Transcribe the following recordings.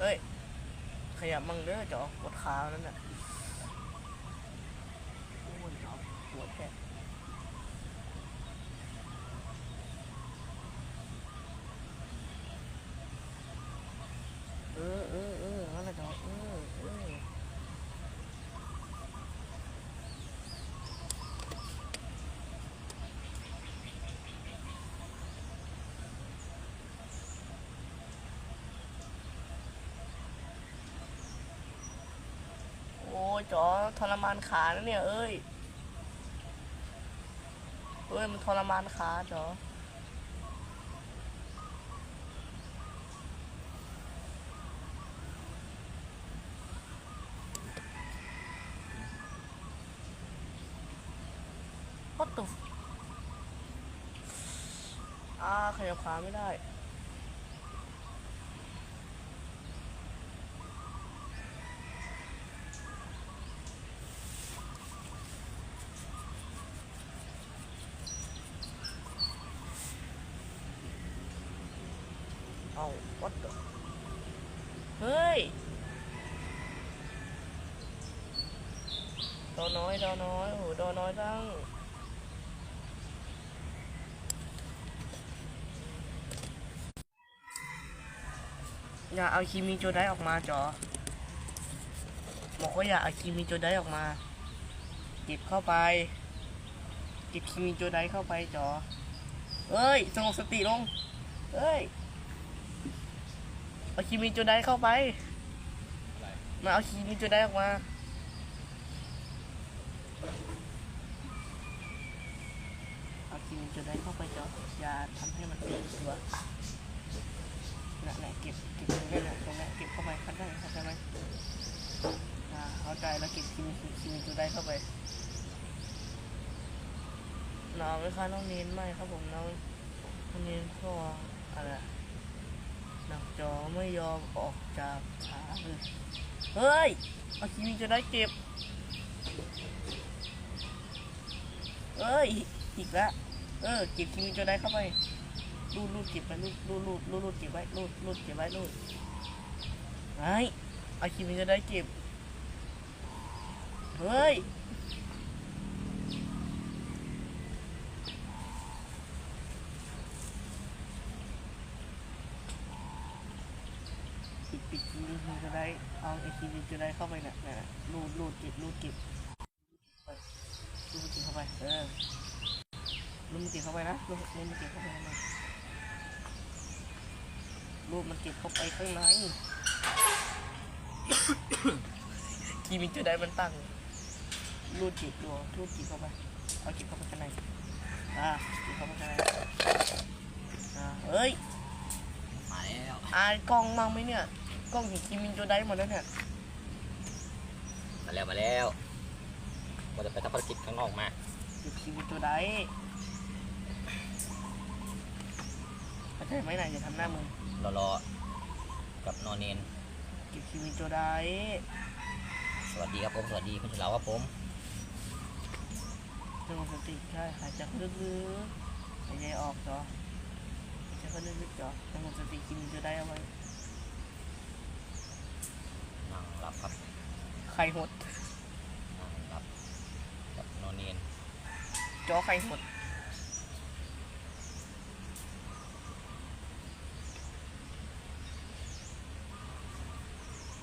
เอ้ย ขยับมั่งเด้อจอกดขานั่นน่ะโอ้ยเอาปวดแค่เออเออเออนั่นแหละจอเออเออโอ้ย จอทรมานขานะเนี่ย เอ้ยเอ้ยมันทรมานขาจอ What the f- อ่าขยับขาไม่ได้ เอา what the เฮ้ย ดอน้อยดอน้อยโอ้โหดอน้อยตั้งอย่าเอาคีมิโจไดออกมาจอบอกว่าอย่าเอาคีมิโจไดออกมาเก็บเข้าไปเก็บคีมิโจไดเข้าไปจอเอ้ยสงบสติลงเอ้ยเอาคีมิโจไดเข้าไปมาเอาคีมิโจไดออกมา เอาคีมิโจได้เข้าไปจออย่าทำให้มันติดตัวน่ะน่ะเก็บเก็บตรงนี้น่ะตรงนี้เก็บเข้าไปเข้าใจเข้าใจไหมอ่าเข้าใจแล้วเก็บคิมิคิมิจูได้เข้าไปน้องไม่ค่ะน้องเน้นไม่ครับผมน้องน้องเน้นก็อะไรหนักจอไม่ยอมออกจากขาเลยเฮ้ยเอาคิมิจูได้เก็บเอ้ย อีกแล้ว เออเก็บคิมิจูได้เข้าไปรูดรูดเก็บไปรูดรูดรูดรูดรูดเก็บไว้รูดรูดเก็บไว้รูดไอ้อาคิมิจะได้เก็บเฮ้ยปิดปิดคิมิจะได้เอาไอคิมิจะได้เข้าไปน่ะน่ะรูดรูดเก็บรูดเก็บรูดมันเก็บเข้าไปเออ รูดมันเก็บเข้าไปนะรูดรูดมันเก็บเข้าไปนะรูปมันเก็บเข้าไปข้างในทีมิจะได้มันตั้งรูดจิบดูรูดจิบเข้าไปเอาจิบเข้าไปข้างในอ่าจิบเข้าไปข้างในอ่าเฮ้ยมาแล้วอายกล้องมั่งไหมเนี่ยกล้องเห็นคิมินโจได้หมดแล้วเนี่ยมาแล้วมาแล้วว่าจะไปทำภารกิจข้างนอกมาหยุดคิมินโจได้ เข้าใจไหมนายอย่าทำหน้ามึงรอรอๆกับนอนเนนเก็บคิมินโจได้สวัสดีครับผมสวัสดีคุณเฉลาวครับผมสงบสติใช่หายใจเข้าลึกๆหายใจออกจอหายใจเข้าลึกๆจอสงบสติคิมินโจได้เอาไว้นั่งรับครับไข่หดนั่งรับกับนอนเนนจอไข่หด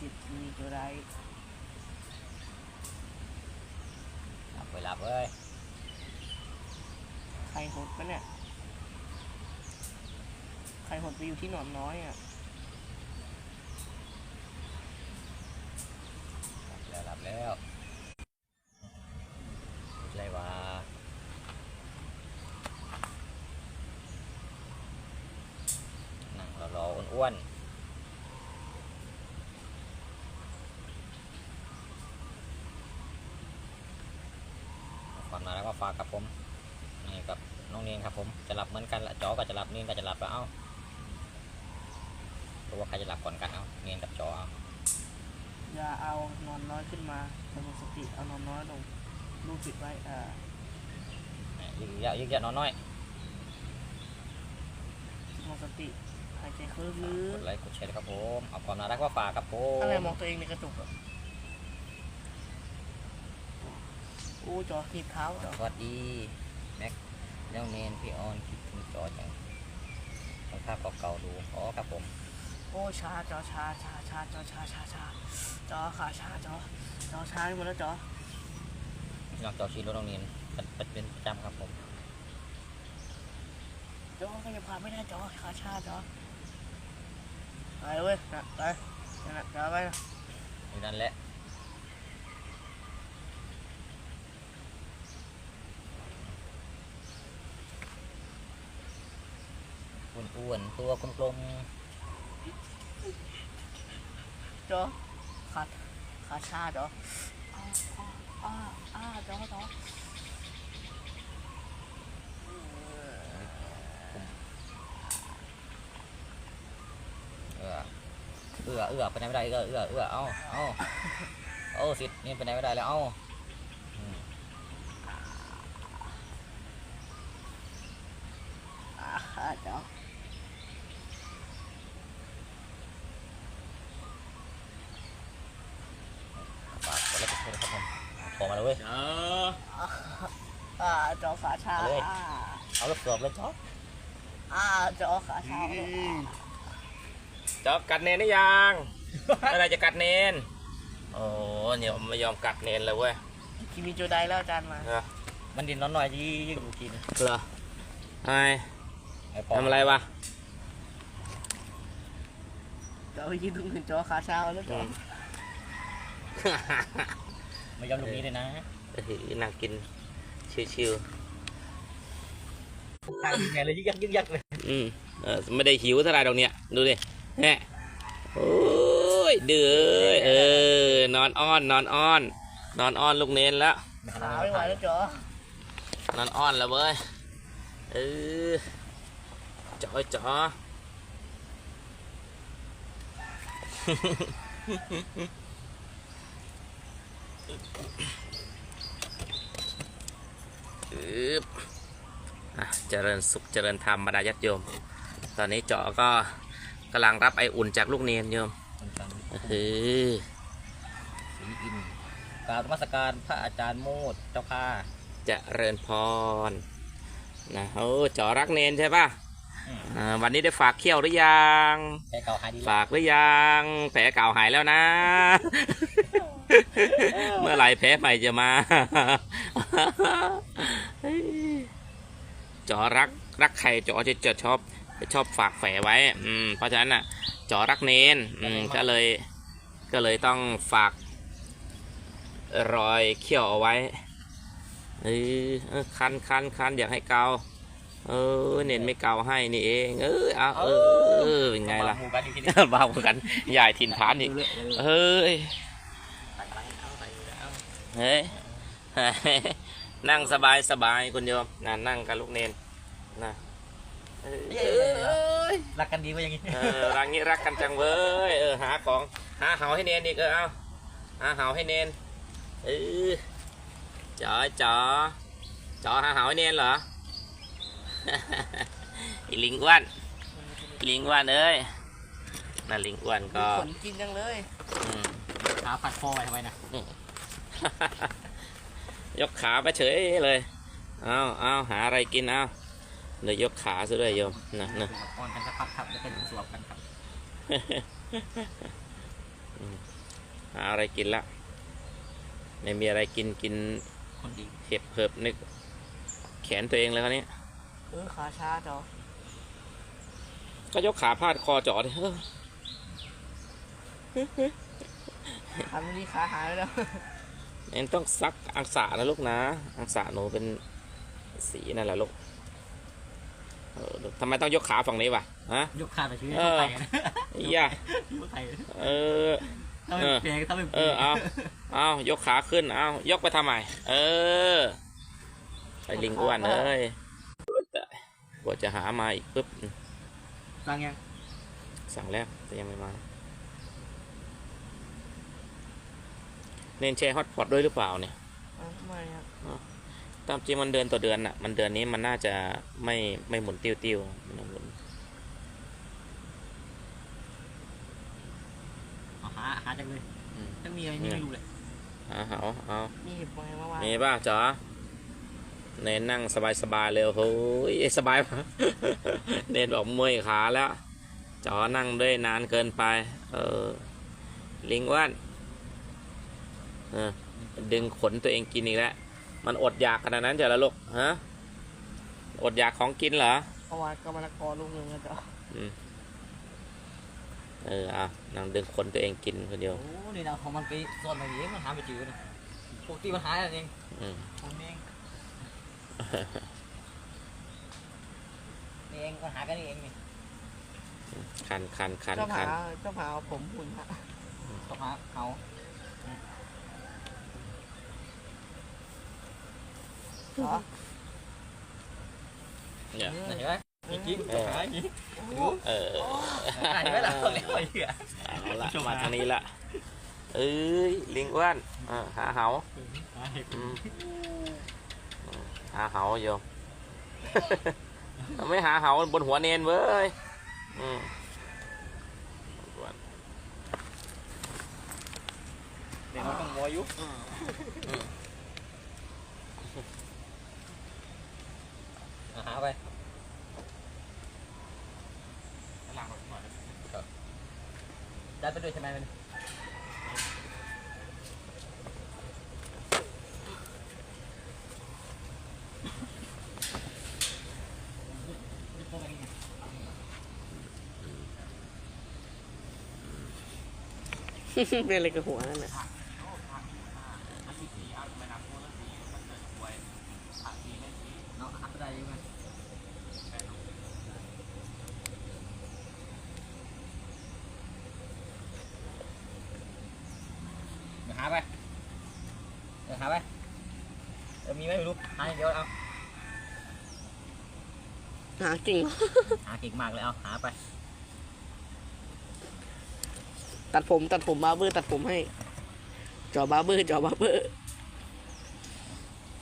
จิต มีตัวใดรับไปรับเว้ยไข่หดปะเนี่ยไข่หดไปอยู่ที่หนอนน้อยอะรับแล้วรับแล้วอะไรวะนั่งรอรอๆอ้วนๆก่อนมาแล้วก็ ฝากกับผมนี่กับน้องเนียนครับผมจะหลับเหมือนกันละจอก็จะหลับเนียนก็จะหลับแล้วเอ้ารู้ว่าใครจะหลับก่อนกันเอาเนียนกับจอเอาอย่าเอานอนน้อยขึ้นมาสงบสติเอานอนน้อยลงรูปปิดไว้อ่ายึกเยอะยึกเยอะนอนน้อยสงบสติหายใจคือหรือกดไลค์กดแชร์ด้วยครับผมเอาความน่ารักมาฝากครับผมอะไรมองตัวเองในกระจกอะโอ้จอขีดเท้าจอสวัสดีแม็กเจ้าเนนพี่ออนคิดถึงจอจังต้องภาพเก่าๆดูอ๋อครับผม โอ้ชาจอชาชาชาจอชาชาชาจอขาชาจอจอชาไปหมดแล้วจอนอกจอชีรถโรงเรียนเป็นเป็นประจำครับผมจอก็ยังพาไม่ได้จอขาชาจอไปเว้ยนะไปนั่นน่ะจอไปนะอยู่นั่นแหละ อ้วนๆตัวกลมจอขาขาชาจออ้าอ้าอ้าอ้าจอจอๆเอื้อเอื้อเอื้อไปไหนไม่ได้เอื้อเอื้อเอื้อเอ้าเอ้าโอ้สิทธิ์นี่ไปไหนไม่ได้แล้วเอ้าอืมอ่าจอ ฝากกดไลค์กดแชร์ด้วยครับผม โทรมาเลยเว้ยอ่าจอขาชาเอาเลยอ่าเอาลูกเสือบเลยจ๊อบอ่าจอขาชาจอบกัดเนนได้ยังเมื่อไหรจะกัดเนนโอ้เนี่ยไม่ยอมกัดเนนเลยเว้ยกิมีโจไดแล้วอาจารย์มาเออมันดินน้อยหน่อยยิ่งยิ่งดูกินเหรอไอ้ไอ้ปอทำอะไรวะจอไปยิงตรงถึงจอขาชาแล้วจอ ไม่ยอมลูกนี้เลยนะเฮ้ยน่ากินชิวทางไงเลยยึกยักยึกยักเลยๆอืมเออไม่ได้หิวเท่าไหรดอกเนี่ยดูดิแฮะโอ้ยเดือดเออนอนอ้อนนอนอ้อน นอนอ้อนลูกเนนแล้วขาไม่ไหวแล้วจอนอนอ้อนแล้วเว้ยเออจ๋อจ๋ออึบอะ เจริญสุขเจริญธรรมบรรดาญาติโยม ตอนนี้เจาะก็กำลังรับไออุ่นจากลูกเนียนโยมเออสีอินกรารมาสการพระอาจารย์โมดเจ้าค่ะเจริญพรนะโอ้เจาะรักเนนใช่ปะอ่าวันนี้ได้ฝากเขี้ยวหรือยังแค่เก่าหายดีแล้วฝากหรือยัง แผลเก่าหายแล้วนะ เมื่อไหร่แผลใหม่จะมา จอรักรักใครจอจะจะชอบจะชอบฝากแฝไว้ อืม เพราะฉะนั้นน่ะ จอรักเนนอืมก็เลยก็เลยต้องฝาก รอยเขี้ยวเอาไว้เออเออคันคันคันอยากให้เกาเออเน้นไม่เกาให้นี่เอง เออเอาเออเออเป็นไงล่ะหมู่กันอีกทีนึงบ้าเหมือนกันใหญ่ถิ่นฐานอีกเรื่อยๆเฮ้ย ใส่ไปเอาใส่ไป เอาเฮ้ยนั่งสบายสบายคุณโยมนะนั่งกับลูกเนนนะเออเอ้ยรักกันดีว่าอย่างงี้เออรังนี้รักกันจังเว้ยเออหาของหาเหาให้เนนอีกเออเอาหาเหาให้เนนเออจ๋อจ๋อจ๋อหาเหาให้เนนเหรอไอีลิงอ้วนลิงอ้วนเอ้ยน่ะลิงอ้วนก็ขนกินจังเลยอืมขาผัดคอไว้ทำไมนะ ยกขาไปเฉยเลย เอาเอาหาอะไรกินเอาเลยยกขาซะด้วยโยมนะนะอ่อนกันสักพักครับแล้วก็สวบกันครับหาอะไรกินละไม่มีอะไรกินกินคนดีเห็บเหิบนึก แขนตัวเองเลยคราวนี้เออขาชาจอก็ยกขาพาดคอจอดเฮ้ยทำไม่ดีขาหายแล้ว เอ็นต้องซักอังสานะลูกนะ อังสาหนูเป็นสีนั่นแหละลูกเออทำไมต้องยกขาฝั่งนี้วะฮะยกขาไปชีวิตเออไทยนะอีย่าชีวิตไทยเออถ้าไม่เปลี่ยนถ้าไม่เออเอาเอายกขาขึ้นเอายกไปทำไมเออไปลิงอ้วนเอ้ยกว่าจะหามาอีกปุ๊บฟังยังสั่งแล้วแต่ยังไม่มา เนนแชร์ฮอตพอตด้วยหรือเปล่าเนี่ยไม่ครับตามจริงมันเดือนต่อเดือนอะมันเดือนนี้มันน่าจะไม่ไม่หมุนติ้วติ้วมันหมุนหาหาจังเลยต้องมีอะไรนี่ไม่รู้เลยเอาเอาเอามีเห็บไว้เมื่วานมีป่ะจ๋อเน้นนั่งสบายสบายเลยโอ้ยสบายปะเน้นบอกเมื่อยขาแล้วจอนั่งด้วยนานเกินไป เออ ลิงว่าน ดึงขนตัวเองกินอีกแล้ว มันอดอยากขนาดนั้นเจ๋อละลูกฮะ อดอยากของกินเหรอเมื่อวานก็มะละกอลูกหนึงนะจ๊ะอืมเอออะนั่งดึงขนตัวเองกินคนเดียว โอ้นี่นะของมันไปซ่อนมาเองมันหาไม่เจอนะปกติมันหาอะไรเองอืมผมเองนี่เองก็หากันนี่เองนี่คันคันคันเจ้าคัผานเจ้าผาเอาผมหุ่นฮะต้องหาเขา เหรอเนี่ยเห็นไหมมีกิ๊กเออหากิ๊กเออหาเห็นไหมล่ะคนเลี้ยงไอ้เหี้ยเอาละมาทางนี้ละเอ้ยลิงอ้วนอ่าหาเหาอืมหาเหาโยมไม่หาเหาบนหัวเนนเว้ยอืมเดี๋ยวมันต้องงอยุ หาไปได้ไปด้วยใช่ไหมมันเป็นอะไรกับหัวนั่นน่ะ เนาะหาไปได้ยังไงเดี๋ยวหาไปเดี๋ยวหาไปเออมีไหมไม่รู้หาอย่างเดียวเอาหาจริง หาเก่งมากเลยเอาหาไปตัดผมตัดผมบาร์เบอร์ตัดผมให้จอบาร์เบอร์จอบาร์เบอร์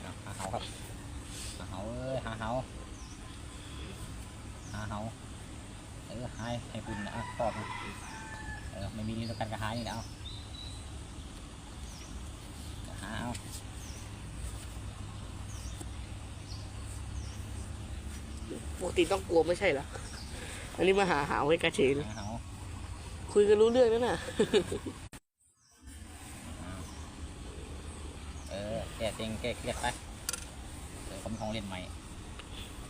เอาหาเหาครับหาเหาเอ้ยหาเหาหาเหาเออหายให้คุณนะอะตอบดูเออไม่มีนี่แล้วกันก็หานี่นะเอาหาเอา ปกติต้องกลัวไม่ใช่เหรอ อันนี้มาหาหาไว้กระเฉยเลยหาเหาคุยกันรู้เรื่องนั่นน่ะ เออแก้เต็งแก้เครียดไปเออเขามีของเล่นใหม่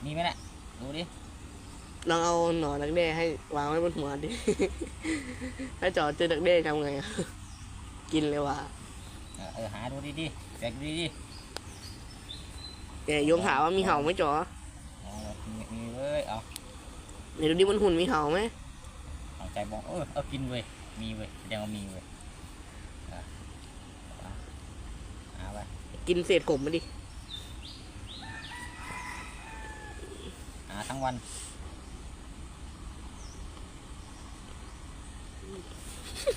มีไหมเนี่ยดูดิ ลองเอาหนอนดักแด้ให้วางไว้บนหัวดิ ถ้าจอเจอดักแด้ทำไงอะกินเลยว่ะเออเออหาดูดิดิแบกดูดิดิแต่โยมถามว่ามีเห่าไหมจอ เอามีมีเว้ยเอา เดี๋ยวดูดิบนหุ่นมีเห่าไหมเอาใจบอกเออเอากินเว้ยมีเว้ยแสดงว่ามีเว้ยอะเอาหาไปกินเศษผมมาดิหาทั้งวัน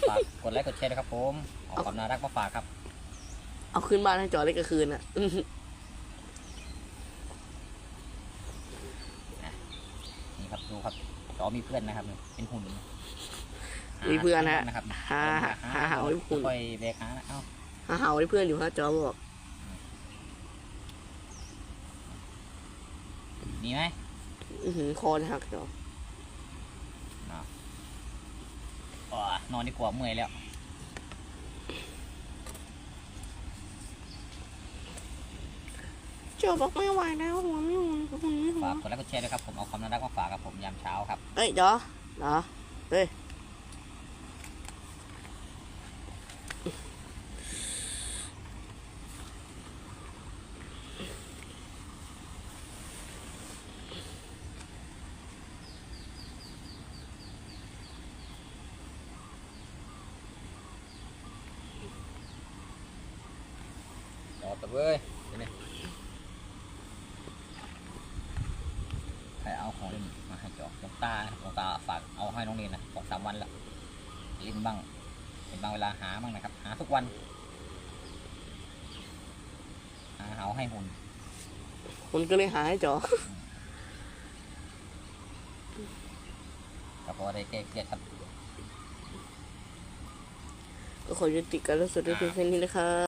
ฝากกดไลค์กดแชร์ด้วยครับผมเอาความน่ารักมาฝากครับ เอาขึ้นบ้านให้จอได้กลางคืนอะ นี่ ครับดูครับจอมีเพื่อนนะครับ เป็นหุ่นมีเพื่อนฮะนะครับหาหาหาเห่าให้หุ่นค่อยแบกหานะเอ้าหาเห่าให้เพื่อนอยู่ฮะจอบอกมีไหมอื้อหือคอจะหักจออ๋อนอนดีกว่าเมื่อยแล้ว จอบอกไม่ไหวแล้วหัวไม่หุ่นหุ่นไม่หัวฝากกดไลค์กดแชร์ด้วยครับผมเอาความน่ารักมาฝากครับผมยามเช้าครับเอ้ยจอเหรอเฮ้ยจอดไปเว้ยเดี๋ยวนี้ใครเอาของ เล่นมาให้จอดหลวงตาหลวงตาฝากเอาให้น้องเรียนนะสองสามวันละเล่นบ้างเป็นบางเวลาหาบ้างนะครับ หาทุกวันหาเหาให้หุ่นคนก็เลยหาให้จอก็พอได้แก้เครียดครับก็ขอยุติการไลฟ์สดด้วยเพียงแค่นี้นะคะ